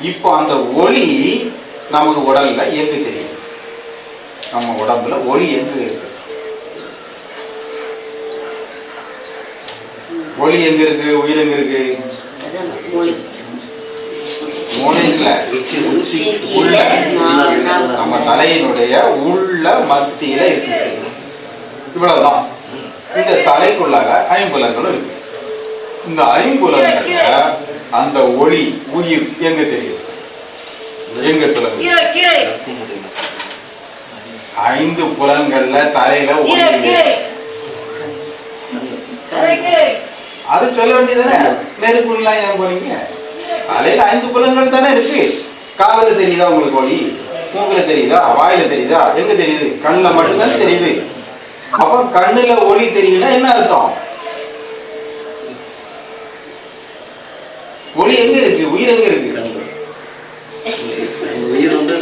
இப்போ அந்த ஒளி நமக்கு உடல்ல எங்க தெரியும்? நம்ம உடம்புல ஒளி எங்க இருக்கு? ஒளி எங்க இருக்கு? உயிர் எங்க இருக்கு. மூளையில உள்ள. நம்ம தலையினுடைய உள்ள மத்தியில இருக்கு. இவ்வளவுதான். இந்த தலைக்குள்ளாக ஐம்புலங்களும் இருக்கு. இந்த ஐம்புலங்கள்ல அந்த ஒளி உயிர் எங்க தெரியும்? எங்க சொல்லுங்க. ஐந்து புலன்கள்ல தலையில ஒளி. அது சொல்ல வேண்டியதானே நெருப்புலாம் ஏன் போறீங்க தலையில ஐந்து புலன்கள் தானே இருக்கு. காதுல தெரியுதா உங்களுக்கு ஒளி? மூக்குல தெரியுதா? வாயில தெரியுதா? எங்க தெரியுது? கண்ணுல மட்டும்தானே தெரியுது. அப்ப கண்ணுல ஒளி தெரியுதுன்னா என்ன அர்த்தம்? ஒளி எங்க இருக்கு? உயிர் எங்க இருக்கு? உயிர் வந்து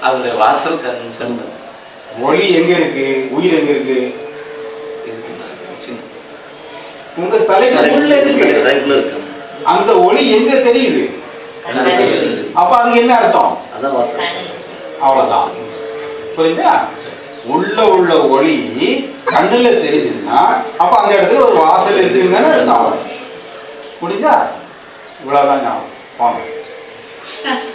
அவருடைய வாசல் கண் கண்ணு ஒளி எங்க இருக்கு? உயிர் எங்க இருக்கு? உங்க தலைக்கு உள்ள இருக்கு. அந்த ஒளி எங்க தெரியுது? அப்ப அங்க என்ன அர்த்தம்? அவ்வளவுதான். புரியுதா? உள்ள உள்ள ஒளி கண்ணுல தெரியுதுன்னா அப்ப அந்த இடத்துல ஒரு வாசல் இருக்குன்னு அர்த்தம். புரியுதா? இவ்வளோதான் ஞாபகம். வாங்க.